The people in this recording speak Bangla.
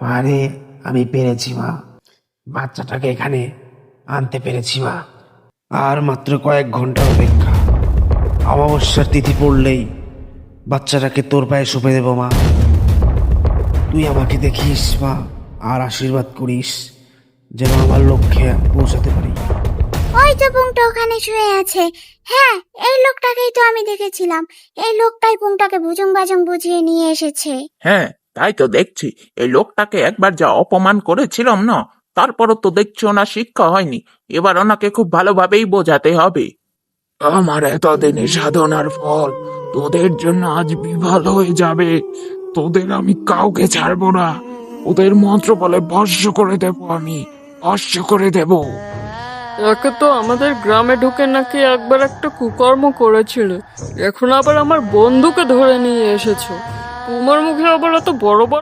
আরে আমি পেরেছি মা। বাচ্চাটাকে এখানে আনতে পেরেছি মা। আর মাত্র কয়েক ঘণ্টা অপেক্ষা। অমাবস্যার তিথি পড়লেই বাচ্চাটাকে তোর পায়ে সঁপে দেবো মা। তুই আমাকে দেখিস মা আর আশীর্বাদ করিস যেন আমার লক্ষ্যে পৌঁছাতে পারি। ওই তো পুংটা ওখানে শুয়ে আছে। হ্যাঁ এই লোকটাকেই তো আমি দেখেছিলাম। এই লোকটাই পুংটাকে ভুজুং বাজুং বুঝিয়ে নিয়ে এসেছে। হ্যাঁ তাই তো দেখছি এই লোকটাকে একবার যা অপমান করেছিলাম না তারপরও তো দেখছি ওনার শিক্ষা হয়নি এবার ওনাকে খুব ভালোভাবেই বোঝাতে হবে। আমার এতদিনের সাধনার ফল তোদের জন্য আজ বিফল হয়ে যাবে। তোদের আমি কাউকে ছাড়বো না ওদের মন্ত্র বলে ভস্য করে দেব আমি ভস্য করে দেব। একে তো আমাদের গ্রামে ঢুকে নাকি একবার একটা কুকর্ম করেছিল এখন আবার আমার বন্ধুকে ধরে নিয়ে এসেছ। তোমার মুখের আবার এত বড় বড়